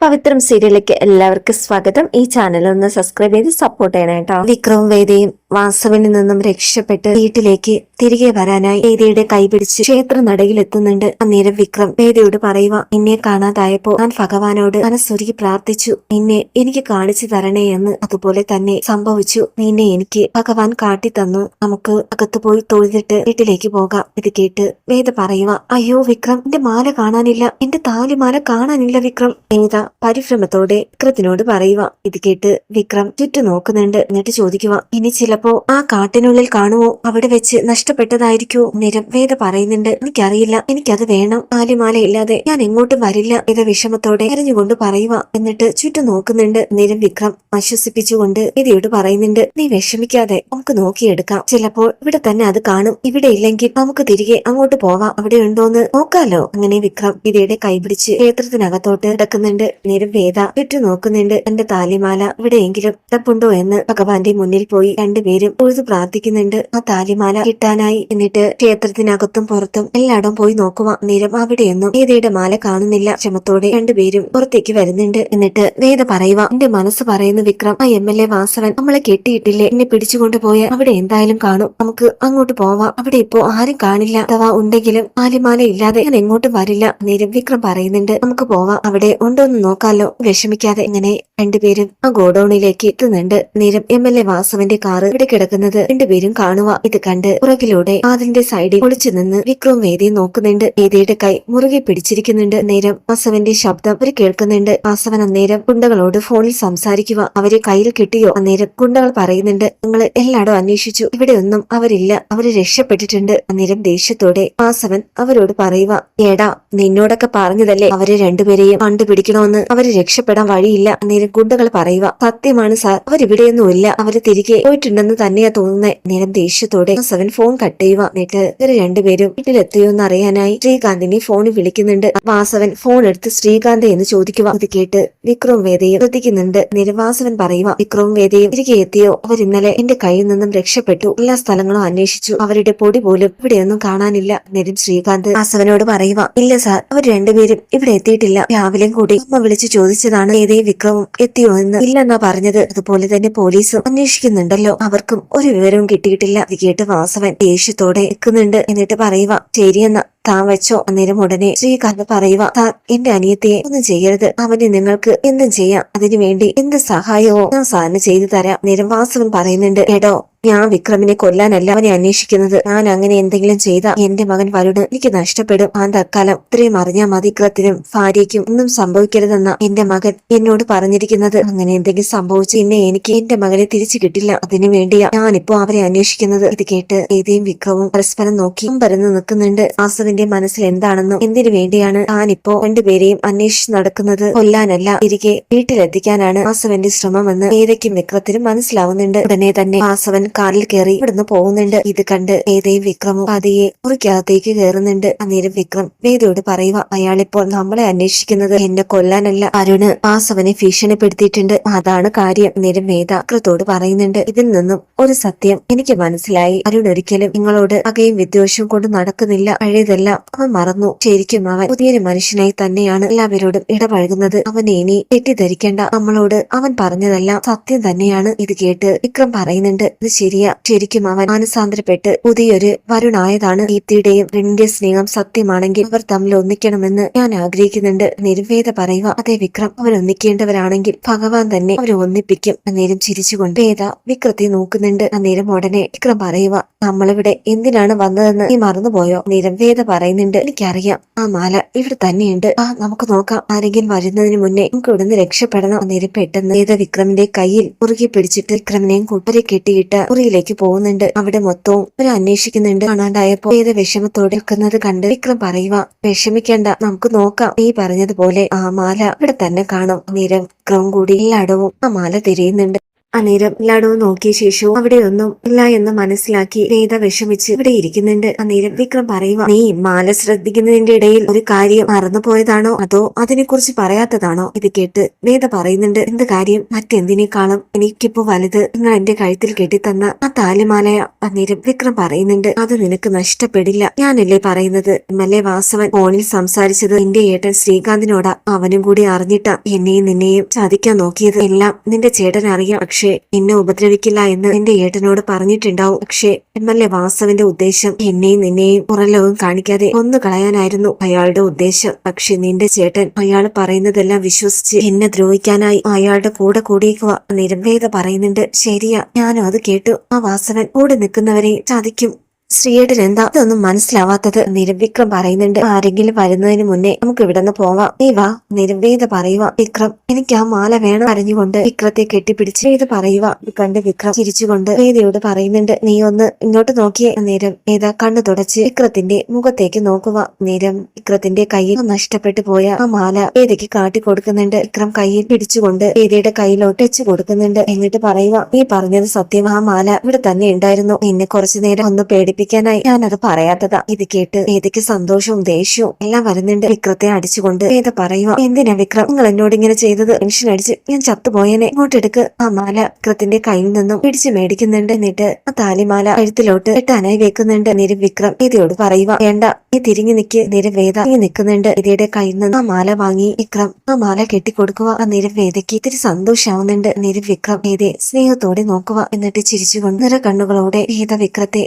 പവിത്രം സീരിയലിലേക്ക് എല്ലാവർക്കും സ്വാഗതം. ഈ ചാനൽ ഒന്ന് സബ്സ്ക്രൈബ് ചെയ്ത് സപ്പോർട്ട് ചെയ്യണം കേട്ടോ. വിക്രവും വേദയും വാസവനിൽ നിന്നും രക്ഷപ്പെട്ട് വീട്ടിലേക്ക് തിരികെ വരാനായി വേദിയുടെ കൈപിടിച്ച് ക്ഷേത്ര നടയിൽ എത്തുന്നുണ്ട് അന്നേരം വിക്രം വേദിയോട് പറയുക എന്നെ കാണാതായപ്പോ ഞാൻ ഭഗവാനോട് മനസ്സൊരുക്കി പ്രാർത്ഥിച്ചു. നിന്നെ എനിക്ക് കാണിച്ചു തരണേ എന്ന് അതുപോലെ തന്നെ സംഭവിച്ചു. നിന്നെ എനിക്ക് ഭഗവാൻ കാട്ടിത്തന്നു. നമുക്ക് അകത്ത് പോയി തൊഴുതിട്ട് വീട്ടിലേക്ക് പോകാം. ഇത് കേട്ട് വേദ പറയുക അയ്യോ വിക്രം എന്റെ മാല കാണാനില്ല. എന്റെ താലിമാല കാണാനില്ല വിക്രം. വേദ പരിഭ്രമത്തോടെ വിക്രത്തിനോട് പറയുക ഇത് കേട്ട് വിക്രം ചുറ്റു നോക്കുന്നുണ്ട്. എന്നിട്ട് ചോദിക്കുക ഇനി ചിലപ്പോ ആ കാട്ടിനുള്ളിൽ കാണുമോ? അവിടെ വെച്ച് നഷ്ടപ്പെട്ടതായിരിക്കോ നിരവേദ പറയുന്നുണ്ട്. എനിക്കറിയില്ല. എനിക്കത് വേണം. ആലിമാല ഇല്ലാതെ ഞാൻ എങ്ങോട്ടും വരില്ല. ഇത് വിഷമത്തോടെ കരഞ്ഞുകൊണ്ട് പറയുക എന്നിട്ട് ചുറ്റും നോക്കുന്നുണ്ട്. നിരം വിക്രം ആശ്വസിപ്പിച്ചുകൊണ്ട് ഇതിയോട് പറയുന്നുണ്ട്. നീ വിഷമിക്കാതെ നമുക്ക് നോക്കിയെടുക്കാം. ചിലപ്പോൾ ഇവിടെ തന്നെ അത് കാണും. ഇവിടെ ഇല്ലെങ്കിൽ നമുക്ക് തിരികെ അങ്ങോട്ട് പോവാം. അവിടെ ഉണ്ടോന്ന് നോക്കാലോ. അങ്ങനെ വിക്രം ഇതയുടെ കൈപിടിച്ച് ക്ഷേത്രത്തിനകത്തോട്ട് കിടക്കുന്നുണ്ട് നിരവേദ വേദ ചുറ്റും നോക്കുന്നുണ്ട്. എന്റെ താലിമാല ഇവിടെയെങ്കിലും തപ്പുണ്ടോ എന്ന് ഭഗവാന്റെ മുന്നിൽ പോയി രണ്ടുപേരും ഉഴുതു പ്രാർത്ഥിക്കുന്നുണ്ട്. ആ താലിമാല കിട്ടാനായി എന്നിട്ട് ക്ഷേത്രത്തിനകത്തും പുറത്തും എല്ലായിടം പോയി നോക്കുക നേരം അവിടെയൊന്നും വേദയുടെ മാല കാണുന്നില്ല. ക്ഷമത്തോടെ രണ്ടുപേരും പുറത്തേക്ക് വരുന്നുണ്ട്. എന്നിട്ട് വേദ പറയുക എന്റെ മനസ്സ് പറയുന്ന വിക്രം. ആ എം എൽ എ വാസവൻ നമ്മളെ കെട്ടിയിട്ടില്ലേ? എന്നെ പിടിച്ചുകൊണ്ട് പോയ അവിടെ എന്തായാലും കാണും. നമുക്ക് അങ്ങോട്ട് പോവാം. അവിടെ ഇപ്പോ ആരും കാണില്ല. അഥവാ ഉണ്ടെങ്കിലും ആലിമാല ഇല്ലാതെ ഞാൻ എങ്ങോട്ടും വരില്ല. നേരം വിക്രം പറയുന്നുണ്ട് നമുക്ക് പോവാം. അവിടെ ഉണ്ടോന്ന് നോക്കാലോ. വിഷമിക്കാതെ. ഇങ്ങനെ രണ്ടുപേരും ആ ഗോഡൌണിലേക്ക് എത്തുന്നുണ്ട്. നേരം എം എൽ എ വാസവന്റെ കാറ് ഇവിടെ കിടക്കുന്നത് രണ്ടുപേരും കാണുക. ഇത് കണ്ട് പുറകിലൂടെ ആദിന്റെ സൈഡിൽ ഒളിച്ചു നിന്ന് വിക്രം വേദിയെ നോക്കുന്നുണ്ട്. വേദിയുടെ കൈ മുറുകെ പിടിച്ചിരിക്കുന്നുണ്ട്. നേരം ആസവന്റെ ശബ്ദം അവർ കേൾക്കുന്നുണ്ട്. ആസവൻ അന്നേരം കുണ്ടകളോട് ഫോണിൽ സംസാരിക്കുക. അവരെ കയ്യിൽ കിട്ടിയോ? അന്നേരം കുണ്ടകൾ പറയുന്നുണ്ട്. നിങ്ങൾ എല്ലായിടും അന്വേഷിച്ചു. ഇവിടെ ഒന്നും അവരില്ല. അവർ രക്ഷപ്പെട്ടിട്ടുണ്ട്. അന്നേരം ദേഷ്യത്തോടെ ആസവൻ അവരോട് പറയുക ഏടാ നിന്നോടൊക്കെ പറഞ്ഞതല്ലേ? അവരെ രണ്ടുപേരെയും കണ്ടുപിടിക്കണമെന്ന് അവർ രക്ഷപ്പെടാൻ വഴിയില്ല. അന്നേരം കുണ്ടകൾ പറയുക സത്യമാണ് സാർ. അവരിവിടെയൊന്നുമില്ല. അവർ തിരികെ പോയിട്ടുണ്ടെന്ന് തന്നെയാ തോന്നുന്ന. നേരം ദേഷ്യത്തോടെ സെവൻ ഫോൺ കട്ട് ചെയ്യുക. എന്നിട്ട് ഇവർ രണ്ടുപേരും വീട്ടിലെത്തിയോ എന്ന് അറിയാനായി ശ്രീകാന്തിനെ ഫോണിൽ വിളിക്കുന്നുണ്ട് വാസവൻ ഫോൺ എടുത്ത് ശ്രീകാന്ത് എന്ന് ചോദിക്കുക. അത് കേട്ട് വിക്രം വേദയും ശ്രദ്ധിക്കുന്നുണ്ട്. നിരവാസവൻ പറയുക വിക്രവും വേദയും തിരികെ എത്തിയോ? അവർ ഇന്നലെ എന്റെ കയ്യിൽ നിന്നും രക്ഷപ്പെട്ടു. എല്ലാ സ്ഥലങ്ങളും അന്വേഷിച്ചു. അവരുടെ പൊടി പോലും ഇവിടെയൊന്നും കാണാനില്ല. നിരം ശ്രീകാന്ത് വാസവനോട് പറയുക ഇല്ല സാർ അവർ രണ്ടുപേരും ഇവിടെ എത്തിയിട്ടില്ല. രാവിലെയും കൂടി അമ്മ വിളിച്ചു ചോദിച്ചതാണ് വേദയും വിക്രവും എത്തിയോ എന്ന്? ഇല്ലെന്നാ പറഞ്ഞത്. അതുപോലെ തന്നെ പോലീസും അന്വേഷിക്കുന്നുണ്ടല്ലോ. അവർക്കും ഒരു വിവരവും കിട്ടിയിട്ടില്ല. ഇത് കേട്ട് വാസവൻ ദേഷ്യത്തോടെ നിൽക്കുന്നുണ്ട്. എന്നിട്ട് പറയുക ശരിയെന്ന താൻ വെച്ചോ. അന്നേരം ഉടനെ ശ്രീകാന്ത് പറയുക താൻ എന്റെ അനിയത്തെ ഒന്നും ചെയ്യരുത്. അവന് നിങ്ങൾക്ക് എന്തും ചെയ്യാം. അതിനു വേണ്ടി എന്ത് സഹായവോ ഞാൻ സാറിന് ചെയ്തു തരാം. നേരം വാസവൻ പറയുന്നുണ്ട് എടോ ഞാൻ വിക്രമിനെ കൊല്ലാനല്ല അവനെ അന്വേഷിക്കുന്നത്. ഞാൻ അങ്ങനെ എന്തെങ്കിലും ചെയ്ത എന്റെ മകൻ വരുണ്. എനിക്ക് നഷ്ടപ്പെടും. ആ തക്കാലം ഇത്രയും അറിഞ്ഞാൽ മതി വിക്രത്തിനും ഭാര്യയ്ക്കും. ഒന്നും സംഭവിക്കരുതെന്ന എന്റെ മകൻ എന്നോട് പറഞ്ഞിരിക്കുന്നത്. അങ്ങനെ എന്തെങ്കിലും സംഭവിച്ചു പിന്നെ എനിക്ക് എന്റെ മകനെ തിരിച്ചു കിട്ടില്ല. അതിനു വേണ്ടിയാ ഞാനിപ്പോ അവരെ അന്വേഷിക്കുന്നത്. ഇത് കേട്ട് ഏതേയും വിക്രവും പരസ്പരം നോക്കി പരന്ന് നിൽക്കുന്നുണ്ട്. ആസവിന്റെ മനസ്സിൽ എന്താണെന്നും എന്തിനു വേണ്ടിയാണ് താനിപ്പോ രണ്ടുപേരെയും അന്വേഷിച്ച് നടക്കുന്നത്? കൊല്ലാനല്ല തിരികെ വീട്ടിലെത്തിക്കാനാണ് ആസവന്റെ ശ്രമമെന്ന് ഏതയ്ക്കും വിക്രത്തിനും മനസ്സിലാവുന്നുണ്ട്. ഉടനെ തന്നെ വാസവൻ കാറിൽ കയറി ഇവിടുന്ന് പോകുന്നുണ്ട്. ഇത് കണ്ട് വേദയും വിക്രമും പതിയെ മുറിക്കകത്തേക്ക് കയറുന്നുണ്ട്. അന്നേരം വിക്രം വേദയോട് പറയുക അയാളിപ്പോൾ നമ്മളെ അന്വേഷിക്കുന്നത് എന്നെ കൊല്ലാനല്ല. അരുണ് വാസവനെ ഭീഷണിപ്പെടുത്തിയിട്ടുണ്ട്. അതാണ് കാര്യം. അന്നേരം വേദ വിക്രത്തോട് പറയുന്നുണ്ട് ഇതിൽ നിന്നും ഒരു സത്യം എനിക്ക് മനസ്സിലായി. അരുൺ ഒരിക്കലും നിങ്ങളോട് അകയും വിദ്വേഷവും കൊണ്ട് നടക്കുന്നില്ല. പഴയതെല്ലാം അവൻ മറന്നു. ശരിക്കും അവൻ പുതിയൊരു മനുഷ്യനായി തന്നെയാണ് എല്ലാവരോടും ഇടപഴകുന്നത്. അവൻ ഇനി തെറ്റിദ്ധരിക്കേണ്ട. നമ്മളോട് അവൻ പറഞ്ഞതെല്ലാം സത്യം തന്നെയാണ്. ഇത് കേട്ട് വിക്രം പറയുന്നുണ്ട് ഇത് ശരിയാ ശരിക്കും അവൻ മാനസാന്തരപ്പെട്ട് പുതിയൊരു വരുണായതാണ്. ദീപ്തിയുടെയും റിന്റെ സ്നേഹം സത്യമാണെങ്കിൽ അവർ തമ്മിൽ ഒന്നിക്കണമെന്ന് ഞാൻ ആഗ്രഹിക്കുന്നുണ്ട്. നിരുവേദ പറയുക അതെ വിക്രം അവർ ഒന്നിക്കേണ്ടവരാണെങ്കിൽ ഭഗവാൻ തന്നെ അവരെ ഒന്നിപ്പിക്കും. അന്നേരം ചിരിച്ചുകൊണ്ട് വേദ വിക്രത്തെ നോക്കുന്നുണ്ട്. അന്നേരം ഉടനെ വിക്രം പറയുക നമ്മളിവിടെ എന്തിനാണ് വന്നതെന്ന് നീ മറന്നുപോയോ? നേരം വേദ പറയുന്നുണ്ട് എനിക്കറിയാം ആ മാല ഇവിടെ തന്നെയുണ്ട്. ആ നമുക്ക് നോക്കാം ആരെങ്കിലും വരുന്നതിന് മുന്നേ നമുക്ക് ഇവിടുന്ന് രക്ഷപ്പെടണം. അന്നേരം പെട്ടെന്ന് വേദ വിക്രമിന്റെ കയ്യിൽ മുറുകെ പിടിച്ചിട്ട് വിക്രമിനെയും കൂട്ടരെ കെട്ടിയിട്ട് മുറിയിലേക്ക് പോകുന്നുണ്ട്. അവിടെ മൊത്തവും ഒരു അന്വേഷിക്കുന്നുണ്ട്. കാണാണ്ടായപ്പോ ഏത് വിഷമത്തോടെ നിൽക്കുന്നത് കണ്ട് വിക്രം പറയുക വിഷമിക്കേണ്ട നമുക്ക് നോക്കാം. നീ പറഞ്ഞതുപോലെ ആ മാല ഇവിടെ തന്നെ കാണും. നേരം വിക്രം കൂടി എല്ലായിടവും ആ മാല തിരയുന്നുണ്ട്. അന്നേരം എല്ലായിടവും നോക്കിയ ശേഷവും അവിടെയൊന്നും ഇല്ല എന്ന് മനസ്സിലാക്കി വേദ വിഷമിച്ച് ഇവിടെ ഇരിക്കുന്നുണ്ട്. അന്നേരം വിക്രം പറയുക നീ മാല ശ്രദ്ധിക്കുന്നതിന്റെ ഇടയിൽ ഒരു കാര്യം മറന്നുപോയതാണോ? അതോ അതിനെക്കുറിച്ച് പറയാത്തതാണോ? ഇത് കേട്ട് വേദ പറയുന്നുണ്ട് എന്ത് കാര്യം? മറ്റെന്തിനേക്കാളും എനിക്കിപ്പോ വലുത്. നിങ്ങൾ എന്റെ കഴുത്തിൽ കെട്ടിത്തന്ന ആ താലിമാലയ. അന്നേരം വിക്രം പറയുന്നുണ്ട് അത് നിനക്ക് നഷ്ടപ്പെടില്ല. ഞാനല്ലേ പറയുന്നത്? എം എൽ വാസവൻ ഫോണിൽ സംസാരിച്ചത് എന്റെ ഏട്ടൻ ശ്രീകാന്തിനോടാ. അവനും കൂടി അറിഞ്ഞിട്ട. എന്നെയും നിന്നെയും ചതിക്കാൻ നോക്കിയത്. എല്ലാം നിന്റെ ചേട്ടൻ അറിയാം പക്ഷേ എന്നെ ഉപദ്രവിക്കില്ല എന്ന് എന്റെ ഏട്ടനോട് പറഞ്ഞിട്ടുണ്ടാവും. പക്ഷേ എം എൽ എ വാസവന്റെ ഉദ്ദേശം? എന്നെയും നിന്നെയും പുറലോകം കാണിക്കാതെ കൊന്നു കളയാനായിരുന്നു അയാളുടെ ഉദ്ദേശം. പക്ഷെ നിന്റെ ചേട്ടൻ അയാൾ പറയുന്നതെല്ലാം വിശ്വസിച്ച് എന്നെ ദ്രോഹിക്കാനായി അയാളുടെ കൂടെ കൂടിയേക്കുക നിരവേദ പറയുന്നുണ്ട്. ശരിയാ ഞാനും അത് കേട്ടു. ആ വാസവൻ കൂടെ നിൽക്കുന്നവരെ ചതിക്കും. ശ്രീയേട്ടൻ എന്താ ഇതൊന്നും മനസ്സിലാവാത്തത് നിരവിക്രം പറയുന്നുണ്ട്. ആരെങ്കിലും വരുന്നതിന് മുന്നേ നമുക്ക് ഇവിടെ നിന്ന് പോവാം. നീ വാ നിരവേദ പറയുക വിക്രം എനിക്ക് ആ മാല വേണം അറിഞ്ഞുകൊണ്ട് വിക്രത്തെ കെട്ടിപ്പിടിച്ച് വേദ പറയുക ഇത് കണ്ട് വിക്രം ചിരിച്ചുകൊണ്ട് വേദയോട് പറയുന്നുണ്ട് നീ ഒന്ന് ഇങ്ങോട്ട് നോക്കിയേ. നേരം വേദ കണ്ണു തുടച്ച് വിക്രത്തിന്റെ മുഖത്തേക്ക് നോക്കുക നേരം വിക്രത്തിന്റെ കയ്യിൽ നഷ്ടപ്പെട്ടു പോയ ആ മാല വേദയ്ക്ക് കാട്ടി കൊടുക്കുന്നുണ്ട്? വിക്രം കയ്യിൽ പിടിച്ചുകൊണ്ട് വേദയുടെ കയ്യിലോട്ട് വെച്ച് കൊടുക്കുന്നുണ്ട്. എന്നിട്ട് പറയുക നീ പറഞ്ഞത് സത്യം. ആ മാല ഇവിടെ തന്നെ ഉണ്ടായിരുന്നു. എന്നെ കുറച്ചു നേരം ഒന്ന് പേടിപ്പിക്കാനായി ഞാനത് പറയാത്തതാ. ഇത് കേട്ട് വേദയ്ക്ക് സന്തോഷവും ദേഷ്യവും എല്ലാം വരുന്നുണ്ട്. വിക്രത്തെ അടിച്ചുകൊണ്ട് വേദ പറയുക എന്തിനാ വിക്രം? നിങ്ങൾ എന്നോട് ഇങ്ങനെ ചെയ്തത്? ടെൻഷൻ അടിച്ച് ഞാൻ ചത്തുപോയനെ. ഇങ്ങോട്ടെടുക്ക് ആ മാല വിക്രത്തിന്റെ കയ്യിൽ നിന്നും പിടിച്ച് മേടിക്കുന്നുണ്ട്. എന്നിട്ട് ആ താലിമാല കഴുത്തിലോട്ട് കെട്ടാനായി വെക്കുന്നുണ്ട്. നിര വിക്രം വേദയോട് പറയുക വേണ്ട. നീ തിരിഞ്ഞു നിക്ക്. നിരവേദ നീ നിൽക്കുന്നുണ്ട് വേദയുടെ കയ്യിൽ നിന്ന് ആ മാല വാങ്ങി വിക്രം ആ മാല കെട്ടിക്കൊടുക്കുക ആ നിരവേദയ്ക്ക് ഇത്തിരി സന്തോഷാവുന്നുണ്ട്. നിര വിക്രം വേദയെ സ്നേഹത്തോടെ നോക്കുക എന്നിട്ട് ചിരിച്ചുകൊണ്ട് നിറ കണ്ണുകളോടെ വേദ വിക്രത്തെ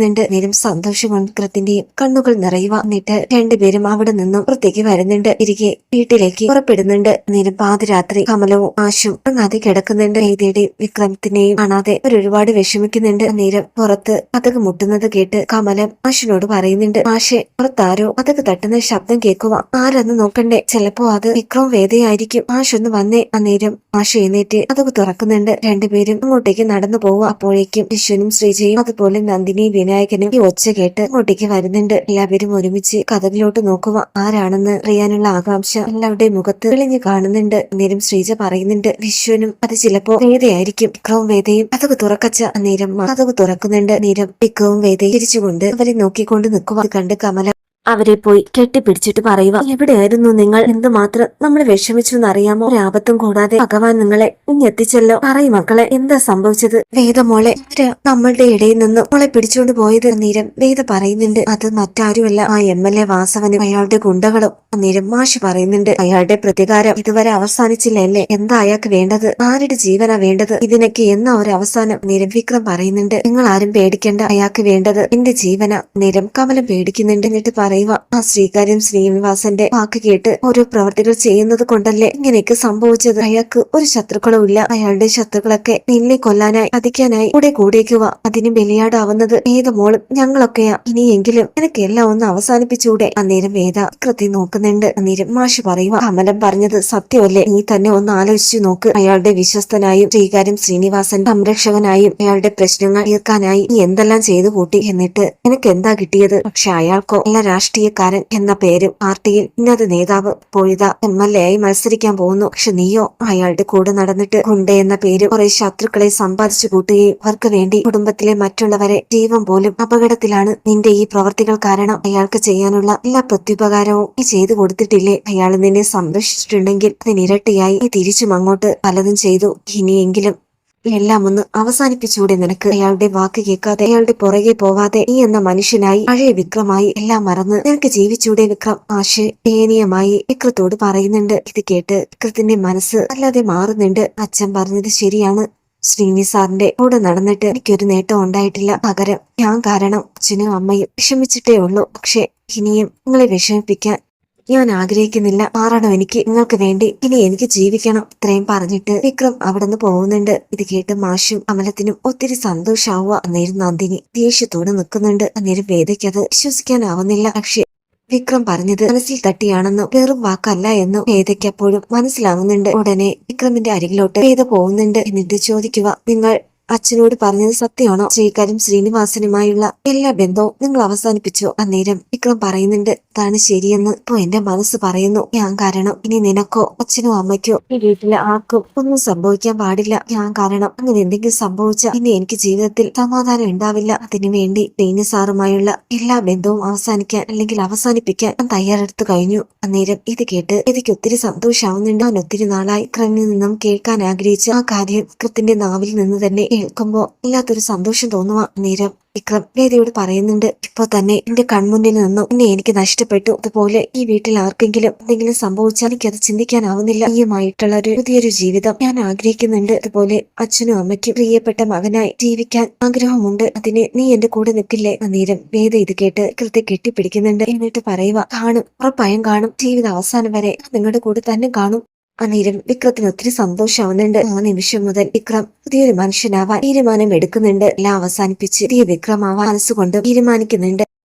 കെട്ടിപ്പിടിക്കുന്നുണ്ട് നിരം സന്തോഷം കൊണ്ട് കണ്ണുകൾ നിറയുക എന്നിട്ട് രണ്ടുപേരും അവിടെ നിന്നും പുറത്തേക്ക് വരുന്നുണ്ട്. തിരികെ വീട്ടിലേക്ക് പുറപ്പെടുന്നുണ്ട്. നേരം പാതിരാത്രി കമലവും ആശും അങ്ങാതെ കിടക്കുന്നുണ്ട്. വേദിയുടെയും വിക്രമത്തിനെയും കാണാതെ അവർ ഒരുപാട് വിഷമിക്കുന്നുണ്ട്. നേരം പുറത്ത് അതക് മുട്ടുന്നത് കേട്ട് കമലം ആശിനോട് പറയുന്നുണ്ട് ആശെ പുറത്താരോ? അതക് തട്ടുന്ന ശബ്ദം കേൾക്കുക ആരെന്ന് നോക്കണ്ടേ. ചിലപ്പോ അത് വിക്രം വേദയായിരിക്കും. ആശ് ഒന്ന് വന്നേ. അന്നേരം ആശ എഴുന്നേറ്റ് അതൊക്കെ തുറക്കുന്നുണ്ട്. രണ്ടുപേരും അങ്ങോട്ടേക്ക് നടന്നു പോവുക. അപ്പോഴേക്കും വിശ്വനും ശ്രീജയും അതുപോലെ നന്ദിനിയും വിനായകനും ഈ ഒച്ച കേട്ട് അങ്ങോട്ടേക്ക് വരുന്നുണ്ട്. എല്ലാവരും ഒരുമിച്ച് കഥകിലോട്ട് നോക്കുക. ആരാണെന്ന് അറിയാനുള്ള ആകാംക്ഷ എല്ലാവരുടെയും മുഖത്ത് തെളിഞ്ഞു കാണുന്നുണ്ട്. അന്നേരം ശ്രീജ പറയുന്നുണ്ട് വിശ്വനും അത് ചിലപ്പോ വേദയായിരിക്കും. വിക്രവും വേദയും കഥക് തുറക്കച്ച അന്നേരം കഥക് തുറക്കുന്നുണ്ട്. നേരം വിക്രവും വേദയും തിരിച്ചുകൊണ്ട് അവരെ നോക്കിക്കൊണ്ട് നിൽക്കുക. കണ്ട് കമല അവരെ പോയി കെട്ടിപ്പിടിച്ചിട്ട് പറയുക എവിടെയായിരുന്നു നിങ്ങൾ? എന്തുമാത്രം നമ്മൾ വിഷമിച്ചു എന്നറിയാമോ ഒരാപത്തും കൂടാതെ ഭഗവാൻ നിങ്ങളെ ഇങ്ങെത്തിച്ചല്ലോ. പറയും മക്കളെ എന്താ സംഭവിച്ചത്? വേദമോളെ നമ്മളുടെ ഇടയിൽ നിന്ന് മോളെ പിടിച്ചുകൊണ്ട് പോയത് നീരം വേദ പറയുന്നുണ്ട് അത് മറ്റാരുമല്ല. ആ എം എൽ എ വാസവനും അയാളുടെ ഗുണ്ടകളും. അന്നേരം മാഷി പറയുന്നുണ്ട് അയാളുടെ പ്രതികാരം ഇതുവരെ അവസാനിച്ചില്ല അല്ലേ? എന്താ അയാൾക്ക് വേണ്ടത്? ആരുടെ ജീവനാ വേണ്ടത്? ഇതിനൊക്കെ എന്നാ ഒരു അവസാനം? നീരം വിക്രം പറയുന്നുണ്ട് നിങ്ങൾ ആരും പേടിക്കേണ്ട അയാൾക്ക് വേണ്ടത് എന്റെ ജീവന. നീരം കമലം പേടിക്കുന്നുണ്ട് എന്നിട്ട് പറയുക. ആ ശ്രീകാര്യം ശ്രീനിവാസന്റെ വാക്ക് കേട്ട് ഓരോ പ്രവർത്തികൾ ചെയ്യുന്നത് കൊണ്ടല്ലേ ഇങ്ങനെയൊക്കെ സംഭവിച്ചത്? അയാൾക്ക് ഒരു ശത്രുക്കളും ഇല്ല. അയാളുടെ ശത്രുക്കളൊക്കെ നിന്നെ കൊല്ലാനായി അധിക്കാനായി കൂടെ കൂടേക്കുക അതിന് ബലിയാടാവുന്നത് ഏത് മോളും ഞങ്ങളൊക്കെയാ. ഇനിയെങ്കിലും എനിക്ക് എല്ലാം ഒന്ന് അവസാനിപ്പിച്ചൂടെ അന്നേരം വേദ കൃതി നോക്കുന്നുണ്ട്. അന്നേരം മാഷ് പറയുക കമലം പറഞ്ഞത് സത്യമല്ലേ? നീ തന്നെ ഒന്ന് ആലോചിച്ചു നോക്ക്. അയാളുടെ വിശ്വസ്തനായും ശ്രീകാര്യം ശ്രീനിവാസൻ സംരക്ഷകനായും അയാളുടെ പ്രശ്നങ്ങൾ തീർക്കാനായി നീ എന്തെല്ലാം ചെയ്തു കൂട്ടി? എന്നിട്ട് നിനക്ക് എന്താ കിട്ടിയത്? പക്ഷെ അയാൾക്കോ നല്ല രാഷ്ട്രീയക്കാരൻ എന്ന പേരും പാർട്ടിയിൽ ഇന്നത് നേതാവ് പോയിത എം എൽ എ ആയി മത്സരിക്കാൻ പോകുന്നു. പക്ഷെ നീയോ അയാളുടെ കൂടെ നടന്നിട്ട് ഗുണ്ട എന്ന പേര് കുറെ ശത്രുക്കളെ സമ്പാദിച്ചു കൂട്ടുകയും അവർക്ക് വേണ്ടി കുടുംബത്തിലെ മറ്റുള്ളവരെ ജീവൻ പോലും അപകടത്തിലാണ്. നിന്റെ ഈ പ്രവർത്തികൾ കാരണം അയാൾക്ക് ചെയ്യാനുള്ള എല്ലാ പ്രത്യുപകാരവും നീ ചെയ്തു കൊടുത്തിട്ടില്ലേ? അയാൾ നിന്നെ സംരക്ഷിച്ചിട്ടുണ്ടെങ്കിൽ അതിനിരട്ടിയായി നീ തിരിച്ചും അങ്ങോട്ട് പലതും ചെയ്തു. ഇനിയെങ്കിലും എല്ലാം ഒന്ന് അവസാനിപ്പിച്ചൂടെ നിനക്ക്. അയാളുടെ വാക്ക് കേൾക്കാതെ അയാളുടെ പുറകെ പോവാതെ നീ എന്ന മനുഷ്യനായി പഴയ വിക്രമായി എല്ലാം മറന്ന് നിനക്ക് ജീവിച്ചൂടെ വിക്രം ആശ് ദയനീയമായി വിക്രത്തോട് പറയുന്നുണ്ട്. ഇത് കേട്ട് വിക്രത്തിന്റെ മനസ്സ് അല്ലാതെ മാറുന്നുണ്ട്. അച്ഛൻ പറഞ്ഞത് ശരിയാണ്. ശ്രീനി സാറിന്റെ കൂടെ നടന്നിട്ട് എനിക്കൊരു നേട്ടം ഉണ്ടായിട്ടില്ല. പകരം ഞാൻ കാരണം അച്ഛനും അമ്മയും വിഷമിച്ചിട്ടേ ഉള്ളൂ. പക്ഷെ ഇനിയും നിങ്ങളെ വിഷമിപ്പിക്കാൻ ഞാൻ ആഗ്രഹിക്കുന്നില്ല. മാറണം എനിക്ക്? നിങ്ങൾക്ക് വേണ്ടി. ഇനി എനിക്ക് ജീവിക്കണം. ഇത്രയും പറഞ്ഞിട്ട് വിക്രം അവിടെ പോകുന്നുണ്ട്. ഇത് കേട്ട് മാഷും അമലത്തിനും ഒത്തിരി സന്തോഷാവുക അന്നേരം നന്ദിനി. ദേഷ്യത്തോടെ നിൽക്കുന്നുണ്ട്. അന്നേരം വേദയ്ക്കത് വിശ്വസിക്കാനാവുന്നില്ല. പക്ഷെ വിക്രം പറഞ്ഞത് മനസ്സിൽ തട്ടിയാണെന്നും വെറും വാക്കല്ല എന്നും വേദയ്ക്ക് അപ്പോഴും മനസ്സിലാവുന്നുണ്ട്. ഉടനെ വിക്രമിന്റെ അരികിലോട്ട് വേദ പോകുന്നുണ്ട്. എന്നിട്ട് ചോദിക്കുക നിങ്ങൾ അച്ഛനോട് പറഞ്ഞത് സത്യമാണോ? ശ്രീകാര്യം ശ്രീനിവാസനുമായുള്ള എല്ലാ ബന്ധവും നിങ്ങൾ അവസാനിപ്പിച്ചോ. അന്നേരം വിക്രം പറയുന്നുണ്ട് താണ് ശരിയെന്ന് ഇപ്പൊ എന്റെ മനസ്സ് പറയുന്നു. ഞാൻ കാരണം ഇനി നിനക്കോ അച്ഛനോ അമ്മയ്ക്കോ ഈ വീട്ടിലെ ആർക്കും ഒന്നും സംഭവിക്കാൻ പാടില്ല. ഞാൻ കാരണം അങ്ങനെ എന്തെങ്കിലും സംഭവിച്ചാൽ ഇനി എനിക്ക് ജീവിതത്തിൽ സമാധാനം ഉണ്ടാവില്ല. അതിനുവേണ്ടി ഡെയിനി സാറുമായുള്ള എല്ലാ ബന്ധവും അവസാനിക്കാൻ അല്ലെങ്കിൽ അവസാനിപ്പിക്കാൻ ഞാൻ തയ്യാറെടുത്തു കഴിഞ്ഞു. അന്നേരം ഇത് കേട്ട് എനിക്ക് ഒത്തിരി സന്തോഷമാവുന്നുണ്ട്. ഞാൻ ഒത്തിരി നാളായി ക്രമിൽ നിന്നും കേൾക്കാൻ ആഗ്രഹിച്ച ആ കാര്യം കൃത്തിന്റെ നാവിൽ നിന്ന് തന്നെ കേൾക്കുമ്പോ ഇല്ലാത്തൊരു സന്തോഷം തോന്നുക നേരം വിക്രം വേദിയോട് പറയുന്നുണ്ട് ഇപ്പൊ തന്നെ എന്റെ കൺമുന്നിൽ നിന്നും എന്നെ എനിക്ക് നഷ്ടപ്പെട്ടു. അതുപോലെ ഈ വീട്ടിൽ ആർക്കെങ്കിലും എന്തെങ്കിലും സംഭവിച്ചാൽ എനിക്കത് ചിന്തിക്കാനാവുന്നില്ല. ഈയുമായിട്ടുള്ള ഒരു പുതിയൊരു ജീവിതം ഞാൻ ആഗ്രഹിക്കുന്നുണ്ട്. അതുപോലെ അച്ഛനും അമ്മയ്ക്കും പ്രിയപ്പെട്ട മകനായി ജീവിക്കാൻ ആഗ്രഹമുണ്ട്. അതിന് നീ എന്റെ കൂടെ നിൽക്കില്ലേ? അന്നേരം വേദ ഇത് കേട്ട് കൃത്യ കെട്ടിപ്പിടിക്കുന്നുണ്ട്. എന്നിട്ട് പറയുക കാണും. ഉറപ്പായും കാണും. ജീവിത അവസാനം വരെ നിങ്ങളുടെ കൂടെ തന്നെ കാണും. അന്നേരം വിക്രത്തിന് ഒത്തിരി സന്തോഷമാവുന്നുണ്ട്. ആ നിമിഷം മുതൽ വിക്രം പുതിയൊരു മനുഷ്യനാവാൻ തീരുമാനം എടുക്കുന്നുണ്ട് എല്ലാം അവസാനിപ്പിച്ച് പുതിയ വിക്രമാവാൻ മനസ്സുകൊണ്ട് തീരുമാനിക്കുന്നുണ്ട്.